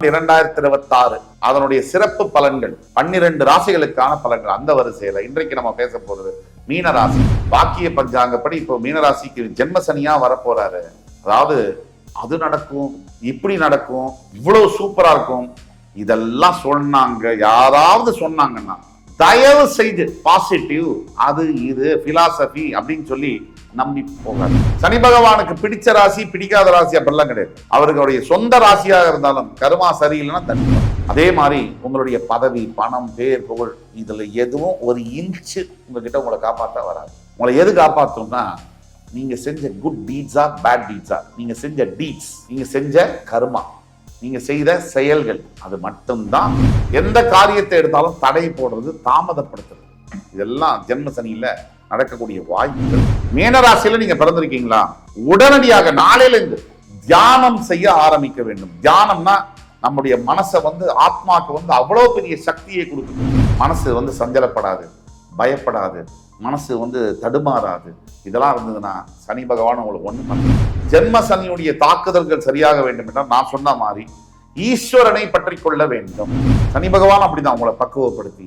இரண்டாயிரத்தி இருபத்தி ஆறு அதனுடைய சிறப்பு பலன்கள் பன்னிரண்டு ராசிகளுக்கான பலன்கள் அந்த வரிசையில இன்றைக்கு நம்ம பேச போறது மீனராசி பாக்கிய பஞ்சாங்கப்படி இப்போ மீனராசிக்கு ஜென்மசனியா ஜென்ம சனியா வரப்போறாரு. அதாவது அது நடக்கும் இப்படி நடக்கும் இவ்வளவு சூப்பரா இருக்கும். இதெல்லாம் சொன்னாங்க யாராவது சொன்னாங்கன்னா தயவு செய்து பாசிட்டிவ் அது இது பிலாசபி அப்படின்னு சொல்லி நம்பி போகாது. சனி பகவானுக்கு பிடிச்ச ராசி பிடிக்காத ராசி அப்படிலாம் கிடையாது. அவர்களுடைய சொந்த ராசியாக இருந்தாலும் கருமா சரியில்லைன்னா தண்ணி அதே மாதிரி உங்களுடைய பதவி பணம் பேர் புகழ் இதில் எதுவும் ஒரு இன்ச்சு உங்ககிட்ட உங்களை காப்பாற்ற வராது. உங்களை எது காப்பாற்றும்னா நீங்கள் செஞ்ச குட் டீட்ஸா பேட் டீட்ஸா நீங்கள் செஞ்ச டீட்ஸ் நீங்கள் செஞ்ச கருமா. நீங்க செய்த செயல்கள் அது மட்டும்தான். எந்த காரியத்தை எடுத்தாலும் தடை போடுறது தாமதப்படுத்துறது. இதெல்லாம் ஜென்ம சனியில நடக்கக்கூடிய வாய்ப்புகள். மீனராசியில நீங்க பிறந்திருக்கீங்களா? உடனடியாக நாளையில இருந்து தியானம் செய்ய ஆரம்பிக்க வேண்டும். தியானம்னா நம்முடைய மனசை வந்து ஆத்மாக்கு வந்து அவ்வளோ பெரிய சக்தியை கொடுக்குது. மனசு வந்து சஞ்சலப்படாது பயப்படாது. மனசு வந்து தடுமாறாது. இதெல்லாம் இருந்ததுன்னா சனி பகவான் உங்களுக்கு ஒண்ணு பண்ண ஜென்ம சனியுடைய தாக்குதல்கள் சரியாக வேண்டும் என்றால் நான் சொன்ன மாதிரி ஈஸ்வரனை பற்றி கொள்ள வேண்டும். சனி பகவான் அப்படிதான் உங்களை பக்குவப்படுத்தி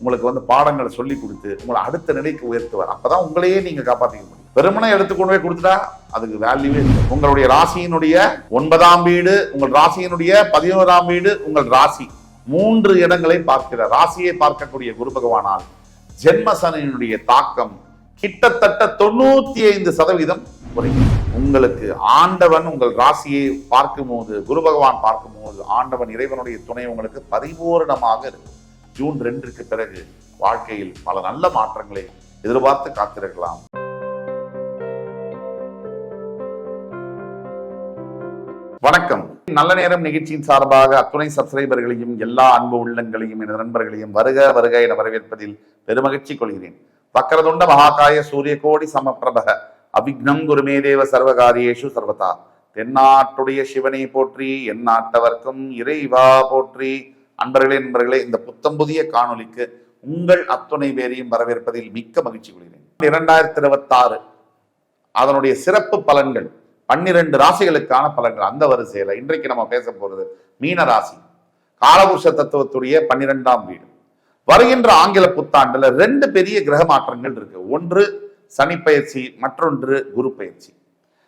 உங்களுக்கு வந்து பாடங்களை சொல்லி கொடுத்து உங்களை அடுத்த நிலைக்கு உயர்த்துவார். அப்பதான் உங்களையே நீங்க காப்பாற்றிக்க முடியும். வெறுமனை எடுத்துக்கொண்டு போய் கொடுத்துட்டா அதுக்கு வேல்யூவே இல்லை. உங்களுடைய ராசியினுடைய ஒன்பதாம் வீடு உங்கள் ராசியினுடைய பதினோராம் வீடு உங்கள் ராசி மூன்று இடங்களை பார்க்கிற ராசியை பார்க்கக்கூடிய குரு பகவானால் ஜென்ம சனியினுடைய தாக்கம் கிட்டத்தட்ட தொண்ணூத்தி ஐந்து சதவீதம் குறையும் உங்களுக்கு ஆண்டவன் உங்கள் ராசியை பார்க்கும்போது குரு பகவான் பார்க்கும்போது ஆண்டவன் இறைவனுடைய துணை உங்களுக்கு பரிபூரணமாக இருக்கும். ஜூன் ரெண்டுக்கு பிறகு வாழ்க்கையில் பல நல்ல மாற்றங்களை எதிர்பார்த்து காத்திருக்கலாம். வணக்கம். நல்ல நேரம் நிகழ்ச்சியின் சார்பாக அத்துணை சப்ஸ்கிரைபர்களையும் எல்லா அன்பு உள்ளங்களையும் எனது நண்பர்களையும் வருக வருக என வரவேற்பதில் பெருமகிழ்ச்சி கொள்கிறேன். வக்கரதுண்ட மகாகாய சூரிய கோடி சமப்பிரபக அவிக்னம் குருமே தேவ சர்வகாரியேஷு சர்வதா. தென்னாட்டுடைய சிவனை போற்றி எந்நாட்டவர்க்கும் இறைவா போற்றி. அன்பர்களே நண்பர்களே இந்த புத்தம் புதிய காணொலிக்கு உங்கள் அத்துணை பேரையும் வரவேற்பதில் மிக்க மகிழ்ச்சி கொள்கிறேன். இரண்டாயிரத்தி இருபத்தி ஆறு அதனுடைய சிறப்பு பலன்கள் பன்னிரண்டு ராசிகளுக்கான பலன்கள் அந்த வரிசையில இன்றைக்கு நம்ம பேச போறது மீன ராசி. காலபுருஷ தத்துவத்துடைய பன்னிரெண்டாம் வீடு. வருகின்ற ஆங்கில புத்தாண்டுல ரெண்டு பெரிய கிரக மாற்றங்கள் இருக்கு. ஒன்று சனிப்பயிற்சி மற்றொன்று குரு பயிற்சி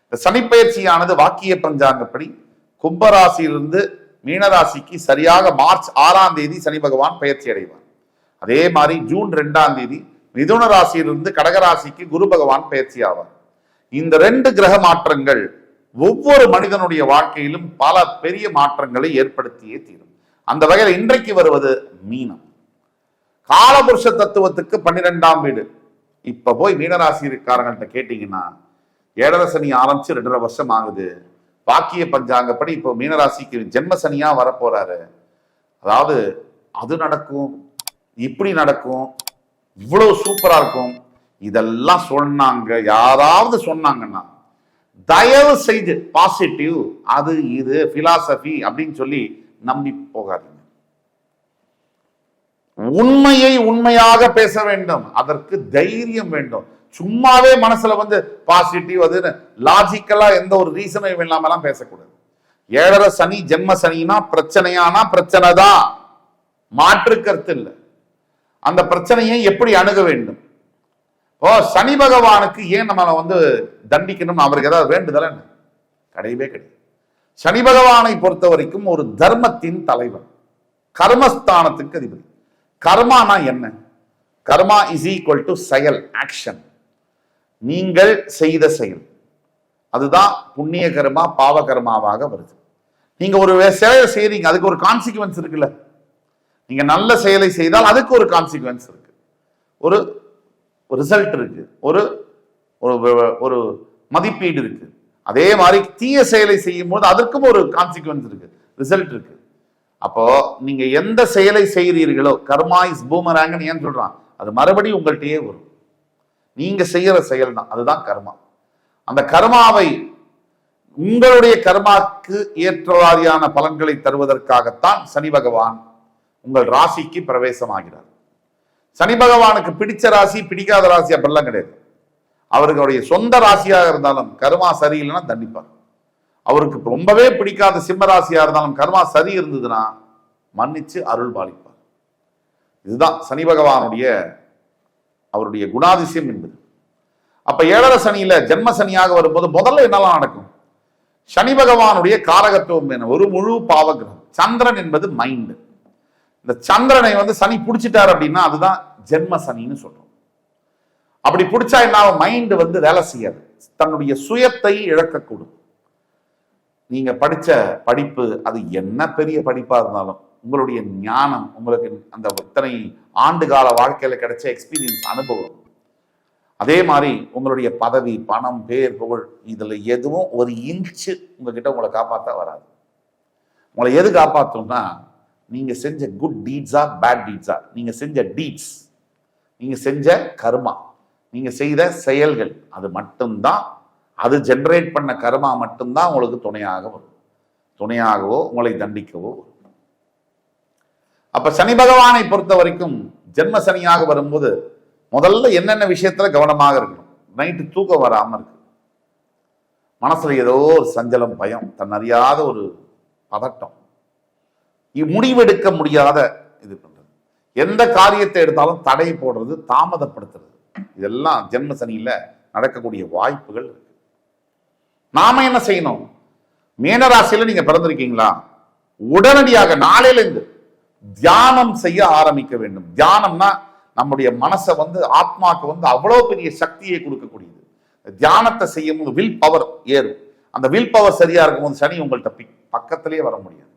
இந்த சனிப்பயிற்சியானது வாக்கிய பஞ்சாங்கப்படி கும்பராசியிலிருந்து மீனராசிக்கு சரியாக மார்ச் ஆறாம் தேதி சனி பகவான் பயிற்சி அடைவார். அதே மாதிரி ஜூன் ரெண்டாம் தேதி மிதுன ராசியிலிருந்து கடகராசிக்கு குரு பகவான் பயிற்சி ஆவார். இந்த ரெண்டு கிரக மாற்றங்கள் ஒவ்வொரு மனிதனுடைய வாழ்க்கையிலும் பல பெரிய மாற்றங்களை ஏற்படுத்தியே தீரும். அந்த வகையில் இன்றைக்கு வருவது மீனம். காலபுருஷ தத்துவத்துக்கு பன்னிரெண்டாம் வீடு. இப்ப போய் மீனராசிக்காரங்கள்ட்ட கேட்டீங்கன்னா ஏழரை சனி ஆரம்பிச்சு ரெண்டரை வருஷம் ஆகுது. பாக்கிய பஞ்சாங்கப்படி இப்போ மீனராசிக்கு ஜென்ம சனியாக வரப்போறாரு. அதாவது அது நடக்கும் இப்படி நடக்கும் இவ்வளவு சூப்பரா இருக்கும். இதெல்லாம் சொன்னாங்க யாராவது சொன்னாங்கன்னா தயவு செய்து பாசிட்டிவ் அது இது பிலாசபி அப்படின்னு சொல்லி நம்பி போகாதீங்க. உண்மையை உண்மையாக பேச வேண்டும். அதற்கு தைரியம் வேண்டும். சும்மாவே மனசுல வந்து பாசிட்டிவ் அது லாஜிக்கலா எந்த ஒரு ரீசனும் இல்லாமலாம் பேசக்கூடாது. ஏழரை சனி ஜென்ம சனினா பிரச்சனையானா பிரச்சனை தான் மாற்று கருத்து இல்லை. அந்த பிரச்சனையை எப்படி அணுக வேண்டும்? ஓ சனி பகவானுக்கு ஏன் நம்மளை வந்து தண்டிக்கணும்னு அவருக்கு ஏதாவது வேண்டுதல் என்ன? கிடையவே கிடையாது. சனி பகவானை பொறுத்த வரைக்கும் ஒரு தர்மத்தின் தலைவர். கர்மஸ்தானத்துக்கு அதிபதி. கர்மானா என்ன? கர்மா இஸ் ஈக்குவல் டு செயல் ஆக்ஷன் நீங்கள் செய்த செயல். அதுதான் புண்ணிய கர்மா பாவ கர்மாவாக வருது. நீங்க ஒரு செயலை செய்றீங்க அதுக்கு ஒரு கான்சிக்வன்ஸ் இருக்குல்ல. நீங்க நல்ல செயலை செய்தால் அதுக்கு ஒரு கான்சிக்வன்ஸ் இருக்கு. ஒரு ரிசல்ட் இருக்கு. ஒரு ஒரு ஒரு மதிப்பீடு இருக்கு. அதே மாதிரி தீய செயலை செய்யும் போது அதற்கும் ஒரு கான்சிக்வன்ஸ் இருக்கு. ரிசல்ட் இருக்கு. அப்போ நீங்க எந்த செயலை செய்கிறீர்களோ கர்மா இஸ் பூமராங்கன்னு ஏன் சொல்றான்? அது மறுபடியும் உங்கள்கிட்டயே வரும். நீங்க செய்யற செயல் தான் அதுதான் கர்மா. அந்த கர்மாவை உங்களுடைய கர்மாக்கு ஏற்றவாரியான பலன்களை தருவதற்காகத்தான் சனி பகவான் உங்கள் ராசிக்கு பிரவேசமாகிறார். சனி பகவானுக்கு பிடிச்ச ராசி பிடிக்காத ராசி அப்படிலாம் கிடையாது. அவர்களுடைய சொந்த ராசியாக இருந்தாலும் கருமா சரியில்லைன்னா தண்டிப்பார். அவருக்கு ரொம்பவே பிடிக்காத சிம்மராசியா இருந்தாலும் கர்மா சரி இருந்ததுன்னா மன்னிச்சு அருள் பாலிப்பார். இதுதான் சனி பகவானுடைய அவருடைய குணாதிசயம் என்பது. அப்ப ஏழரை சனியில ஜென்ம சனியாக வரும்போது முதல்ல என்னெல்லாம் நடக்கும்? சனி பகவானுடைய காரகத்துவம் என்ன? ஒரு முழு பாவகிரகம். சந்திரன் என்பது மைண்டு இந்த சந்திரனை வந்து சனி பிடிச்சிட்டார் அப்படின்னா அதுதான் ஜென்ம சனின்னு சொல்றோம். அப்படி பிடிச்சா என்ன மைண்டு வந்து வேலை செய்யாது. தன்னுடைய சுயத்தை இழக்கக்கூடும். நீங்க படிச்ச படிப்பு அது என்ன பெரிய படிப்பா இருந்தாலும் உங்களுடைய ஞானம் உங்களுக்கு அந்த இத்தனை ஆண்டு கால வாழ்க்கையில கிடைச்ச எக்ஸ்பீரியன்ஸ் அனுபவம். அதே மாதிரி உங்களுடைய பதவி பணம் பேர் புகழ் இதுல எதுவும் ஒரு இன்ச்சு உங்ககிட்ட உங்களை காப்பாற்ற வராது. உங்களை எது காப்பாற்றும்னா நீங்க செஞ்ச குட் டீட்ஸா பேட் டீட்ஸா நீங்க செஞ்ச டீட்ஸ் நீங்க செஞ்ச கர்மா நீங்க செய்த செயல்கள் அது மட்டும்தான் அது ஜெனரேட் பண்ண கர்மா மட்டும்தான் உங்களுக்கு துணையாக வரும். துணையாகவோ உங்களை தண்டிக்கவோ வரும். அப்ப சனி பகவானை பொறுத்த வரைக்கும் ஜென்ம சனியாக வரும்போது முதல்ல என்னென்ன விஷயத்துல கவனமாக இருக்கணும்? நைட்டு தூக்கம் வராம இருக்கு. மனசுல ஏதோ ஒரு சஞ்சலம் பயம் தன் அறியாத ஒரு பதட்டம். முடிவெடுக்க முடியாத இது பண்றது. எந்த காரியத்தை எடுத்தாலும் தடை போடுறது தாமதப்படுத்துறது. இதெல்லாம் ஜென்ம சனியில நடக்கக்கூடிய வாய்ப்புகள் இருக்கு. நாம என்ன செய்யணும்? மீனராசியில நீங்க பிறந்திருக்கீங்களா? உடனடியாக நாளையிலிருந்து தியானம் செய்ய ஆரம்பிக்க வேண்டும். தியானம்னா நம்முடைய மனசை வந்து ஆத்மாக்கு வந்து அவ்வளவு பெரிய சக்தியை கொடுக்கக்கூடியது. தியானத்தை செய்யும் போது வில் பவர் ஏறும். அந்த வில் பவர் சரியா இருக்கும்போது சனி உங்கள்கிட்ட பிக்- பக்கத்திலே வர முடியாது.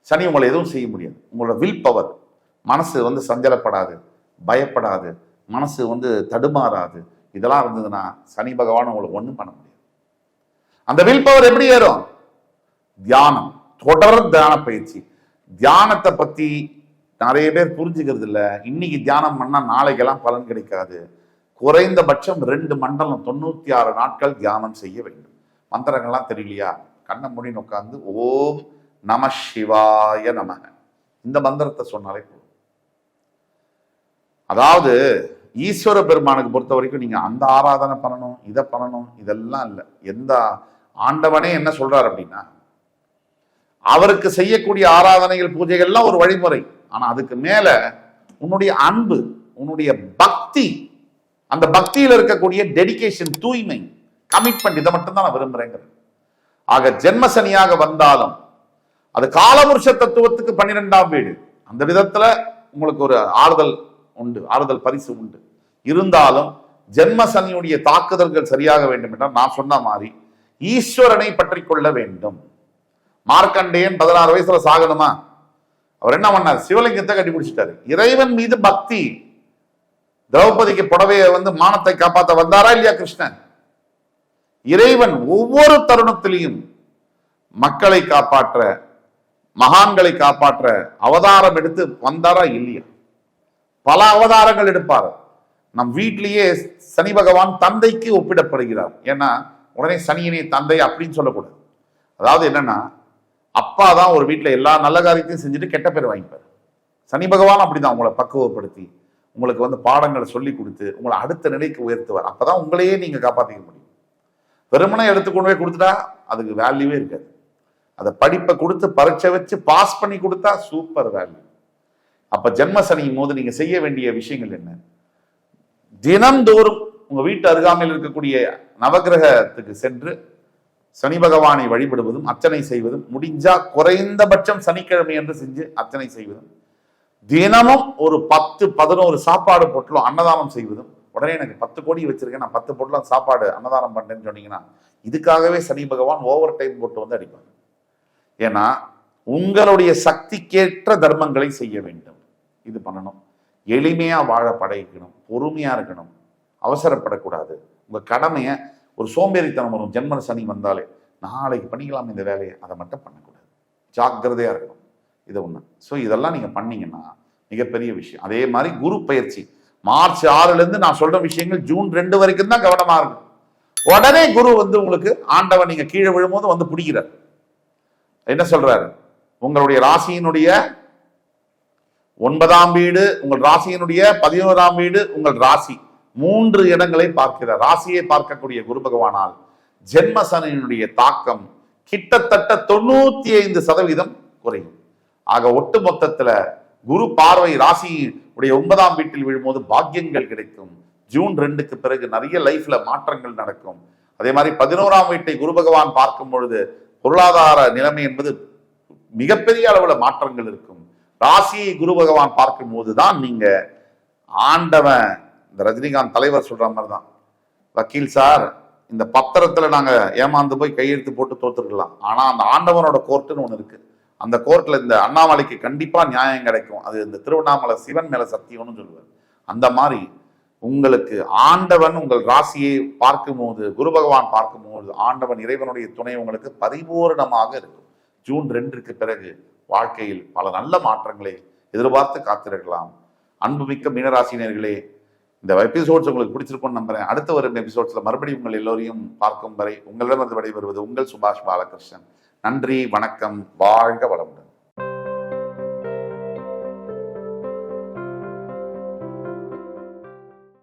சனி உங்களை எதுவும் செய்ய முடியாது. உங்களோட வில் பவர் மனசு வந்து சஞ்சலப்படாது பயப்படாது. மனசு வந்து தடுமாறாது. இதெல்லாம் இருந்ததுன்னா சனி பகவான் உங்களுக்கு ஒண்ணும் பண்ண முடியாது. அந்த வில் பவர் எப்படி ஏறும்? தியானம். தொடர் தியான பயிற்சி. தியானத்தை பத்தி நிறைய பேர் புரிஞ்சுக்கிறது இல்ல. இன்னைக்கு தியானம் பண்ணா நாளைக்கெல்லாம் பலன் கிடைக்காது. குறைந்தபட்சம் ரெண்டு மண்டலம் தொண்ணூத்தி ஆறு நாட்கள் தியானம் செய்ய வேண்டும். மந்திரங்கள்லாம் தெரியலையா? கண்ணை மூடின்னு உட்காந்து ஓம் நம சிவாய நமக. இந்த மந்திரத்தை சொன்னாலே போதும். அதாவது ஈஸ்வர பெருமானுக்கு பொறுத்த வரைக்கும் நீங்க அந்த ஆராதனை பண்ணணும் இதை பண்ணணும் இதெல்லாம் இல்லை. எந்த ஆண்டவனே என்ன சொல்றாரு அப்படின்னா அவருக்கு செய்யக்கூடிய ஆராதனைகள் பூஜைகள்லாம் ஒரு வழிமுறை. ஆனால் அதுக்கு மேல உன்னுடைய அன்பு உன்னுடைய பக்தி அந்த பக்தியில் இருக்கக்கூடிய டெடிகேஷன் தூய்மை கமிட்மெண்ட் இதை மட்டும்தான் நான் விரும்புறேங்கிறேன் ஆக ஜென்ம சனியாக வந்தாலும் அது காலபுருஷ தத்துவத்துக்கு பன்னிரெண்டாம் வீடு. அந்த விதத்தில் உங்களுக்கு ஒரு ஆறுதல் உண்டு ஆறுதல் பரிசு உண்டு. இருந்தாலும் ஜென்ம சனியுடைய தாக்குதல்கள் சரியாக வேண்டும் என்றால் நான் சொன்ன மாதிரி ஈஸ்வரனை பற்றி கொள்ள வேண்டும். மார்க்கண்டேயன் பதினாறு வயசுல சாகணுமா? அவர் என்ன பண்ணார்? சிவலிங்கத்தை கண்டுபிடிச்சிட்டாரு இறைவன் மீது பக்தி. திரௌபதிக்கு புடவையை வந்து மானத்தை காப்பாத்த வந்தாரா இல்லையா கிருஷ்ணன்? இறைவன் ஒவ்வொரு தருணத்திலையும் மக்களை காப்பாற்ற மகான்களை காப்பாற்ற அவதாரம் எடுத்து வந்தாரா இல்லையா? பல அவதாரங்கள் எடுப்பார். நம் வீட்டிலேயே சனி பகவான் தந்தைக்கு ஒப்பிடப்படுகிறார். ஏன்னா உடனே சனியினை தந்தை அப்படின்னு சொல்லக்கூடாது. அதாவது என்னன்னா அப்பா தான் ஒரு வீட்டில் எல்லா நல்ல காரியத்தையும் செஞ்சுட்டு கெட்ட பேர் வாங்கிப்பார். சனி பகவான் அப்படிதான் உங்களை பக்குவப்படுத்தி உங்களுக்கு வந்து பாடங்களை சொல்லி கொடுத்து உங்களை அடுத்த நிலைக்கு உயர்த்துவார். அப்பதான் உங்களையே நீங்கள் காப்பாற்றிக்க முடியும். வெறுமனை எடுத்து கொண்டு போய் கொடுத்துட்டா அதுக்கு வேல்யூவே இருக்காது. அதை படிப்பை கொடுத்து பரீட்சை வச்சு பாஸ் பண்ணி கொடுத்தா சூப்பர் வேல்யூ அப்போ ஜென்ம சனியும் போது நீங்கள் செய்ய வேண்டிய விஷயங்கள் என்ன? தினந்தோறும் உங்க வீட்டு அருகாமையில் இருக்கக்கூடிய நவகிரகத்துக்கு சென்று சனி பகவானை வழிபடுவதும் அர்ச்சனை செய்வதும் முடிஞ்சா குறைந்தபட்சம் சனிக்கிழமை என்று செஞ்சு அர்ச்சனை செய்வதும் தினமும் ஒரு பத்து பதினோரு சாப்பாடு பொட்டலும் அன்னதானம் செய்வதும் உடனே எனக்கு பத்து கோடி வச்சிருக்கேன் நான் பத்து பொட்டலும் சாப்பாடு அன்னதானம் பண்ணேன்னு சொன்னீங்கன்னா இதுக்காகவே சனி பகவான் ஓவர் டைம் போட்டு வந்து அடிப்பாங்க ஏன்னா உங்களுடைய சக்திக்கேற்ற தர்மங்களை செய்ய வேண்டும். இது பண்ணணும். எளிமையாக வாழ படைக்கணும் பொறுமையாக இருக்கணும். அவசரப்படக்கூடாது. உங்கள் கடமையை ஒரு சோம்பேறித்தனம் வரும். ஜென்மன சனி வந்தாலே நாளைக்கு பண்ணிக்கலாம் இந்த வேலையை. அதை மட்டும் பண்ணக்கூடாது. ஜாக்கிரதையாக இருக்கணும். இது ஒன்று ஸோ இதெல்லாம் நீங்கள் பண்ணீங்கன்னா மிகப்பெரிய விஷயம். அதே மாதிரி குரு பயிற்சி. மார்ச் ஆறுலேருந்து நான் சொல்கிற விஷயங்கள் ஜூன் ரெண்டு வரைக்கும் தான் கவனமாக இருக்கும். உடனே குரு வந்து உங்களுக்கு ஆண்டவன் நீங்கள் கீழே விழும்போது வந்து பிடிக்கிறார். என்ன சொல்கிறாரு உங்களுடைய ராசியினுடைய ஒன்பதாம் வீடு உங்கள் ராசியினுடைய பதினோராம் வீடு உங்கள் ராசி. மூன்று இடங்களை பார்க்கிறார். ராசியை பார்க்கக்கூடிய குரு பகவானால் ஜென்மசனியினுடைய தாக்கம் கிட்டத்தட்ட தொண்ணூத்தி ஐந்து சதவீதம் குறையும். ஆக ஒட்டு மொத்தத்துல குரு பார்வை ராசி உடைய ஒன்பதாம் வீட்டில் விழும்போது பாக்கியங்கள் கிடைக்கும். ஜூன் ரெண்டுக்கு பிறகு நிறைய லைஃப்ல மாற்றங்கள் நடக்கும். அதே மாதிரி பதினோராம் வீட்டை குரு பகவான் பார்க்கும் பொழுது பொருளாதார நிலைமை என்பது மிகப்பெரிய அளவுல மாற்றங்கள் இருக்கும். ராசியை குரு பகவான் பார்க்கும் போதுதான் நீங்க ஆண்டவன் இந்த ரஜினிகாந்த் தலைவர் சொல்ற மாதிரி தான் வக்கீல் சார் இந்த பத்திரத்துல நாங்க ஏமாந்து போய் கையெழுத்து போட்டு தோத்துருக்கலாம். ஆனா அந்த ஆண்டவனோட கோர்ட்டுன்னு ஒன்று இருக்கு. அந்த கோர்ட்ல இந்த அண்ணாமலைக்கு கண்டிப்பா நியாயம் கிடைக்கும். அது இந்த திருவண்ணாமலை சிவன் மேல சத்தியம்னு சொல்லுவார். அந்த மாதிரி உங்களுக்கு ஆண்டவன் உங்கள் ராசியை பார்க்கும்போது குரு பகவான் பார்க்கும்போது ஆண்டவன் இறைவனுடைய துணை உங்களுக்கு பரிபூரணமாக இருக்கும். ஜூன் ரெண்டுக்கு பிறகு வாழ்க்கையில் பல நல்ல மாற்றங்களை எதிர்பார்த்து காத்திருக்கலாம். அன்புமிக்க மீனராசினியர்களே இந்த எபிசோட்ஸ் உங்களுக்கு பிடிச்சிருக்கும்னு நம்புறேன். அடுத்த வரும் எபிசோட்ஸில் மறுபடியும் உங்கள் எல்லோரையும் பார்க்கும் வரை உங்களிடமிருந்து விடைபெறுவது உங்கள் சுபாஷ் பாலகிருஷ்ணன். நன்றி வணக்கம் வாழ்க வளமுடன்.